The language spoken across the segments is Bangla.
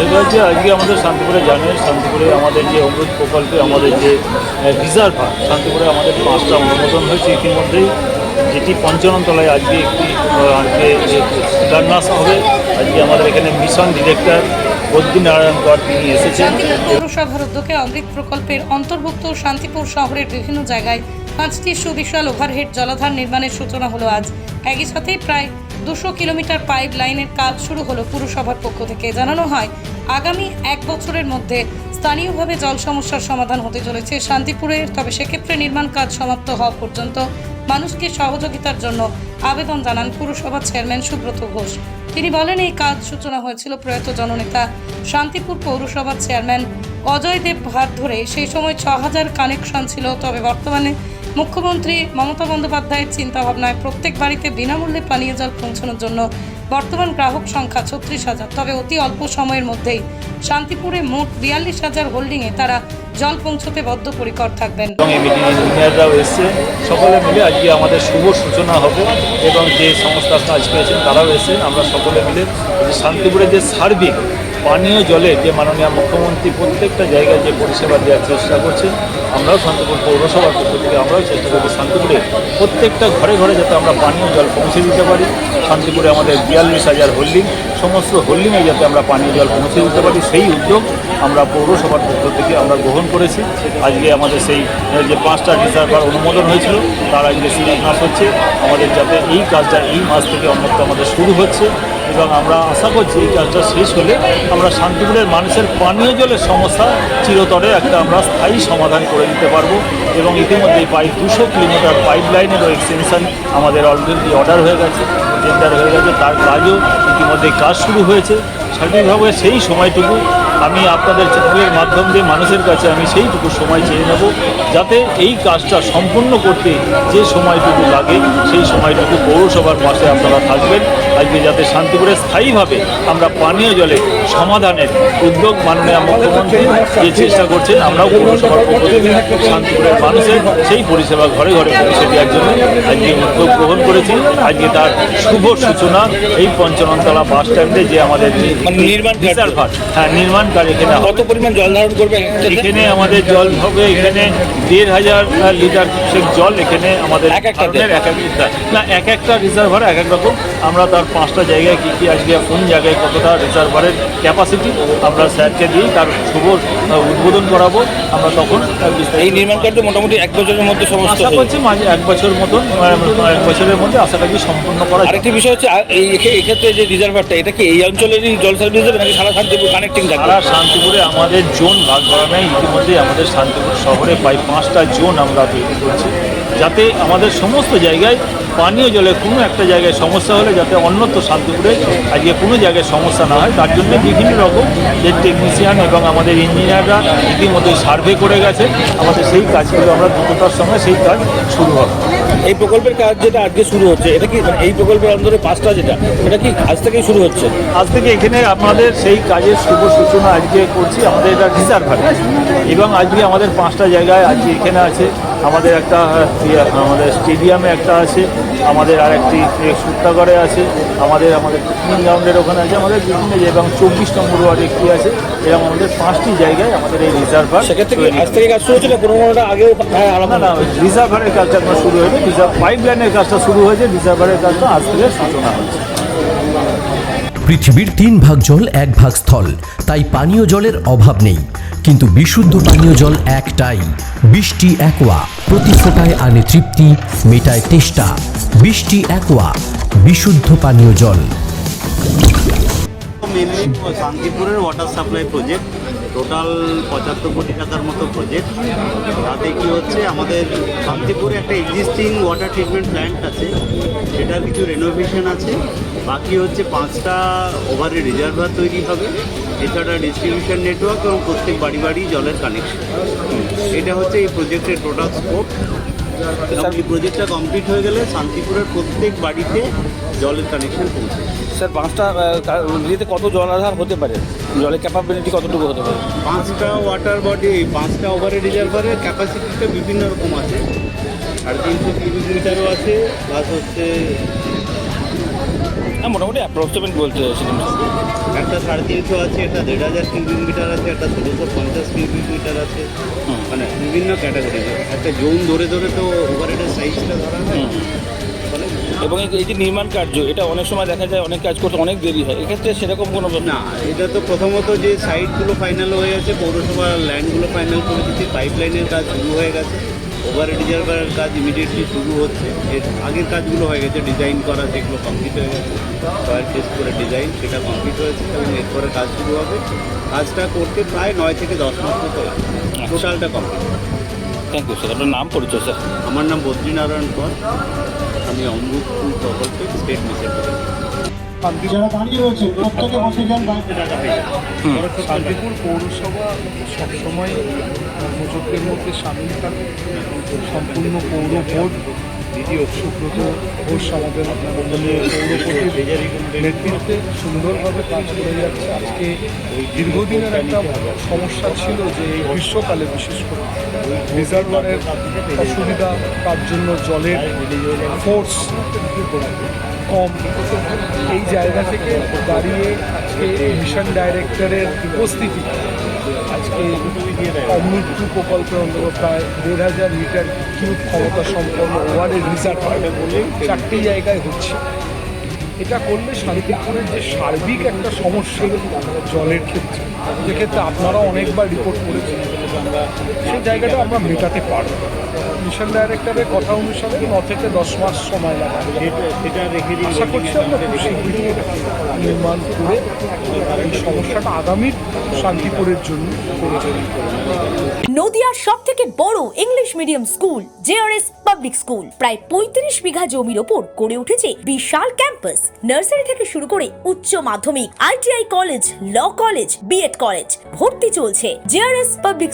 সেটা হচ্ছে আজকে আমাদের শান্তিপুরে জানেন শান্তিপুরে আমাদের যে অমৃত প্রকল্পে আমাদের যে রিজার্ভ শান্তিপুরে আমাদের পাঁচটা অনুমোদন হয়েছে ইতিমধ্যেই। যেটি পঞ্চাননতলায় আজকে একটি আজকে শিলান্যাস হবে। আজকে আমাদের এখানে মিশন ডিরেক্টর বদ্রী নারায়ণ কর পৌরসভার উদ্যোগে অমৃত প্রকল্পের অন্তর্ভুক্ত শান্তিপুর শহরের বিভিন্ন জায়গায় পাঁচটি সুবিশাল ওভারহেড জলাধার নির্মাণের সূচনা হলো আজ। একই সাথে প্রায় দুশো কিলোমিটার পাইপ লাইনের কাজ শুরু হলো পুরসভার পক্ষ থেকে। জানানো হয়, আগামী এক বছরের মধ্যে স্থানীয়ভাবে জল সমস্যার সমাধান হতে চলেছে শান্তিপুরের তবে সেক্ষেত্রে নির্মাণ কাজ সমাপ্ত হওয়া পর্যন্ত মানুষকে সহযোগিতার জন্য আবেদন জানান পুরসভার চেয়ারম্যান সুব্রত ঘোষ। তিনি বলেন, এই কাজ সূচনা হয়েছিল প্রয়াত জননেতা শান্তিপুর পৌরসভার চেয়ারম্যান অজয় দেব হাত ধরে। সেই সময় ছ হাজার কানেকশন ছিল, তবে বর্তমানে মুখ্যমন্ত্রী মমতা বন্দ্যোপাধ্যায়ের চিন্তাভাবনায় প্রত্যেক বাড়িতে বিনামূল্যে পানীয় জল পৌঁছানোর জন্য বর্তমান গ্রাহক সংখ্যা ছত্রিশ হাজার। তবে অতি অল্প সময়ের মধ্যেই শান্তিপুরে মোট বিয়াল্লিশ হাজার হোল্ডিংয়ে তারা জল পৌঁছতে বদ্ধপরিকর থাকবেন। ইঞ্জিনিয়াররাও এসছে। সকলে মিলে আজকে আমাদের শুভ সূচনা হবে এবং যে সমস্ত আজকে পেয়েছেন তারাও এসেছেন। আমরা সকলে মিলে শান্তিপুরে যে সার্বিক পানীয় জলের যে মাননীয় মুখ্যমন্ত্রী প্রত্যেকটা জায়গায় যে পরিষেবা দেওয়ার চেষ্টা করছেন, আমরাও শান্তিপুর পৌরসভার পক্ষ থেকে আমরাও চেষ্টা করছি শান্তিপুরে প্রত্যেকটা ঘরে ঘরে যাতে আমরা পানীয় জল পৌঁছে দিতে পারি। শান্তিপুরে আমাদের বিয়াল্লিশ হাজার হোল্ডিং, সমস্ত হোল্ডিংয়ে যাতে আমরা পানীয় জল পৌঁছে দিতে পারি। সেই উদ্যোগ আমরা পৌরসভার পক্ষ থেকে আমরা গ্রহণ করেছি। আজকে আমাদের সেই যে পাঁচটা রিজার্ভার অনুমোদন হয়েছিল, তার আজকে শিলান্যাস হচ্ছে। আমাদের যাতে এই কাজটা এই মাস থেকে অন্যত্র আমাদের শুরু হচ্ছে। এবং আমরা আশা করছি এই কাজটা শেষ হলে আমরা শান্তিপুরের মানুষের পানীয় জলের সমস্যা চিরতরে একটা আমরা স্থায়ী সমাধান করে দিতে পারব এবং ইতিমধ্যে প্রায় দুশো কিলোমিটার পাইপ লাইনেরও এক্সটেনশন আমাদের অলরেডি অর্ডার হয়ে গেছে টেন্ডার হয়ে গেছে, তার কাজও ইতিমধ্যে কাজ শুরু হয়েছে। স্বাভাবিকভাবে সেই সময়টুকু আমি আপনাদের চ্যানেলের মাধ্যম দিয়ে মানুষের কাছে আমি সেইটুকু সময় চেয়ে নেব, যাতে এই কাজটা সম্পূর্ণ করতে যে সময়টুকু লাগে, সেই সময়টুকু পৌরসভার পাশে আপনারা থাকবেন। আজকে যাতে শান্তিপুরে স্থায়ীভাবে আমরা পানীয় জলে সমাধানের উদ্যোগ মাননীয় মুখ্যমন্ত্রী যে চেষ্টা করছেন আমরাও পৌরসভার পক্ষ থেকে শান্তিপুরের মানুষের সেই পরিষেবা ঘরে ঘরে পৌঁছে দেওয়ার জন্য আজকে উদ্যোগ গ্রহণ করেছি। আজকে তার শুভ সূচনা এই পঞ্চননতলা বাস স্ট্যান্ডে যে আমাদের নির্মাণ রিজার্ভার হ্যাঁ নির্মাণ কাজ এখানে। কত পরিমাণ জল ধারণ করবে? এখানে আমাদের জল হবে এখানে দেড় হাজার লিটার সে জল এখানে আমাদের এক এক একটা না এক একটা রিজার্ভার এক এক রকম। আমরা তার পাঁচটা জায়গায় কী কী আজকে কোন জায়গায় কতটা রিজার্ভারের ক্যাপাসিটি আমরা স্যারকে দিই তার শুভ উদ্বোধন করাবো। আমরা তখন এই নির্মাণ কার্য মোটামুটি এক বছরের মধ্যে সমস্ত আশা করছি মাঝে এক বছর মতন এক বছরের মধ্যে আশা করি সম্পূর্ণ করা। আরেকটি বিষয় হচ্ছে এই এক্ষেত্রে যে রিজার্ভারটা এটা কি এই অঞ্চলেরই জল সার্ভিস দেবে নাকি সারা শান্তিপুর কানেক্টিং থাকবে? সারা শান্তিপুরে আমাদের জোন ভাগ করা নেই ইতিমধ্যে আমাদের শান্তিপুর শহরে প্রায় পাঁচটা জোন আমরা তৈরি করছি। যাতে আমাদের সমস্ত জায়গায় পানীয় জলের কোনো একটা জায়গায় সমস্যা হলে যাতে অন্যত্র শান্তিপুরে আজকে কোনো জায়গায় সমস্যা না হয় তার জন্য বিভিন্ন রকম যে টেকনিশিয়ান এবং আমাদের ইঞ্জিনিয়াররা ইতিমধ্যে সার্ভে করে গেছে। আমাদের সেই কাজগুলো আমরা দ্রুততার সঙ্গে সেই কাজ শুরু হবে। এই প্রকল্পের কাজ যেটা আজকে শুরু হচ্ছে এটা কি মানে এই প্রকল্পের অন্তরে পাঁচটা যেটা এটা কি আজ থেকেই শুরু হচ্ছে? আজ থেকে এখানে আমাদের সেই কাজের শুভ সূচনা আজকে করছি আমাদের এটা রিজার্ভার এবং আজকে আমাদের পাঁচটা জায়গায় আজকে এখানে আছে। আমাদের একটা ইয়ে, আমাদের স্টেডিয়ামে একটা আছে আমাদের আর একটি সূত্রাগড়ে আছে আমাদের আমাদের পিকনিক গ্রাউন্ডের ওখানে আছে আমাদের বিভিন্ন এবং চব্বিশ নম্বর ওয়ার্ডে একটি আছে এরকম আমাদের পাঁচটি জায়গায় আমাদের এই না আগেও হ্যাঁ না রিজার্ভারের কাজটা শুরু হয়েছে রিজার্ভ পাইপ লাইনের কাজটা শুরু হয়েছে রিজার্ভারের কাজটা আজ থেকে সূচনা হচ্ছে পৃথিবীর তিন ভাগ জল, এক ভাগ স্থল। তাই পানীয় জলের অভাব নেই। কিন্তু বিশুদ্ধ পানীয় জল একটাই, বৃষ্টি একোয়া। প্রতি ফোটায় আনে তৃপ্তি, মেটায় তেষ্টা। বৃষ্টি একোয়া, বিশুদ্ধ পানীয় জল। শান্তিপুরের ওয়াটার সাপ্লাই প্রজেক্ট টোটাল পঁচাত্তর কোটি টাকার মতো প্রজেক্ট তাতে কি হচ্ছে, আমাদের শান্তিপুরে একটা এক্সিস্টিং ওয়াটার ট্রিটমেন্ট প্ল্যান্ট আছে। কিছু রেনোভেশন আছে। বাকি হচ্ছে পাঁচটা ওভারে রিজার্ভার তৈরি হবে। এছাড়া ডিস্ট্রিবিউশন নেটওয়ার্ক এবং প্রত্যেক বাড়ি বাড়ি জলের কানেকশন এটা হচ্ছে এই প্রজেক্টের টোটাল স্কোপ এবং এই প্রজেক্টটা কমপ্লিট হয়ে গেলে শান্তিপুরের প্রত্যেক বাড়িতে জলের কানেকশন পৌঁছে স্যার পাঁচটা ইয়েতে কত জলাধার হতে পারে? জলের ক্যাপাবিলিটি কতটুকু হতে পারে? পাঁচটা ওয়াটার বডি পাঁচটা ওভারে রিজার্ভারের ক্যাপাসিটিটা বিভিন্ন রকম আছে। আর তিনশো কিউবিক মিটারও আছে প্লাস হচ্ছে হ্যাঁ মোটামুটি অ্যাপ্রক্সিমেট বলতে চাইছিলাম। একটা সাড়ে তিনশো আছে একটা দেড় হাজার কিউবিক মিটার আছে একটা ষোলোশো পঞ্চাশ কিউবিক মিটার আছে মানে বিভিন্ন ক্যাটাগরি একটা জোন ধরে ধরে তো ওভারহেডের সাইজটা ধরা হয়। এবং এই- এই যে নির্মাণ কার্য এটা অনেক সময় দেখা যায় অনেক কাজ করতে অনেক দেরি হয়। এক্ষেত্রে সেরকম কোনো না এটা তো প্রথমত যে সাইটগুলো ফাইনাল হয়ে গেছে পৌরসভার ল্যান্ডগুলো ফাইনাল করে দিচ্ছি পাইপ লাইনের কাজ শুরু হয়ে গেছে। ওভার রিজার্ভারের কাজ ইমিডিয়েটলি শুরু হচ্ছে। এর আগের কাজগুলো হয়ে গেছে ডিজাইন করা সেগুলো কমপ্লিট হয়ে গেছে। সয়েল টেস্ট করে ডিজাইন সেটা কমপ্লিট হয়েছে এবং এরপরে কাজ শুরু হবে। কাজটা করতে প্রায় নয় থেকে দশ মাস মতো লাগে টোটালটা কমপ্লিট থ্যাংক ইউ স্যার আপনার নাম পরিচয় স্যার আমার নাম বদ্রীনারায়ণ কর। আমি অমৃত ফুল প্রকল্পে স্টেট মিশন যারা দাঁড়িয়ে রয়েছে প্রত্যেকে বসে যান শান্তিপুর পৌরসভা সবসময় প্রযুক্তির মধ্যে সামিল থাকে। সম্পূর্ণ পৌর বোর্ড দ্বিতীয় সুব্রত ঘোষ আমাদের নেতৃত্বে সুন্দরভাবে কাজ করে যাচ্ছে। আজকে দীর্ঘদিনের একটা সমস্যা ছিল যে এই গ্রীষ্মকালে বিশেষ করে রিজার্ভারের অসুবিধা তার জন্য জলের ফোর্স কম। এই জায়গা থেকে দাঁড়িয়ে আজকে মিশন ডাইরেক্টরের উপস্থিতি। আজকে মৃত্যু প্রকল্পের অন্তর্গত প্রায় দেড় হাজার লিটার কিউব ক্ষমতা সম্পন্ন ওয়ার্ডের রিজার্ভ চারটি জায়গায় হচ্ছে। এটা করলে শান্তিপুরের যে সার্বিক একটা সমস্যা জলের ক্ষেত্রে। যেক্ষেত্রে আপনারা অনেকবার রিপোর্ট করেছেন। সেই জায়গাটা আমরা মেটাতে পারব। মিশন ডাইরেক্টরের কথা অনুসারে ন থেকে দশ মাস সময় লাগবে। নির্মাণ করে এই সমস্যাটা শান্তিপুরের জন্য নদিয়ার সব থেকে বড় English medium school JRS public school. প্রায় পঁয়ত্রিশ বিঘা জমির ওপর গড়ে উঠেছে বিশাল ক্যাম্পাস। নার্সারি থেকে শুরু করে উচ্চ মাধ্যমিক ITI college, law college B Ed college ভর্তি চলছে। JRS public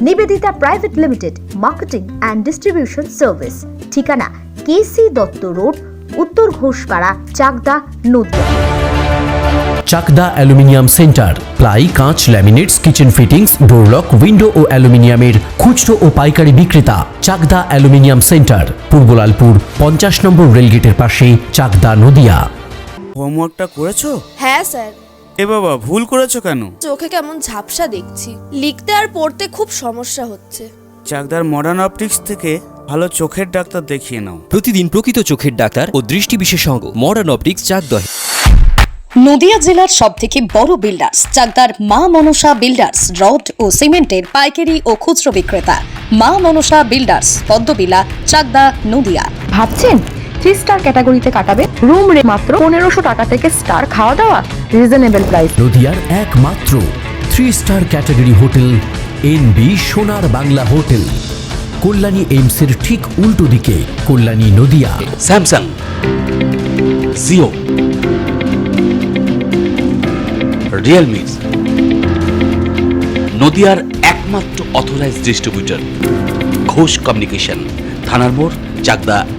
Nivedita private limited marketing and distribution service ঠিকানা কেসি দত্ত রোড উত্তর Ghoshpara Chakdah Nadia. Chakdah aluminium centre ply কাঁচ laminates kitchen fittings door lock window ও অ্যালুমিনিয়ামের খুচরো ও পাইকারি বিক্রেতা চাকদা অ্যালুমিনিয়াম সেন্টার পূর্বলালপুর পঞ্চাশ নম্বর রেলগেটের পাশে চাকদা নদিয়া। হোমওয়ার্কটা করেছ? হ্যাঁ স্যার। এ বাবা ভুল করেছ কেন? চোখে কেমন ঝাপসা দেখছি। লিখতে আর পড়তে খুব সমস্যা হচ্ছে। চাকদার মডার্ন অপটিক্স থেকে ভালো চোখের ডাক্তার দেখিয়ে নাও। প্রতিদিন প্রকৃত চোখের ডাক্তার ও দৃষ্টি বিশেষজ্ঞ মডার্ন অপটিক্স চাকদহ। নদিয়া জেলার সব থেকে বড় বিল্ডার্স চাকদার মা মনসা বিল্ডার্স রড ও সিমেন্টের পাইকারি ও খুচরো বিক্রেতা। মা মনসা বিল্ডার্স পদ্মবিলা চাকদা নদিয়া। ভাবছেন? থ্রি স্টার ক্যাটাগরিতে কাটাবে রুম রে মাত্র পনেরোশো টাকা থেকে স্টার খাওয়া দাওয়া রিজনেবল প্রাইস নদিয়ার একমাত্র three star category hotel N B Sonar Bangla hotel Kalyani এইমসের ঠিক উল্টো দিকে কল্যাণী নদিয়া। স্যামসাং জিও রিয়েলমি নদিয়ার একমাত্র অথরাইজড ডিস্ট্রিবিউটর ঘোষ কমিউনিকেশন থানার মোড় চাকদা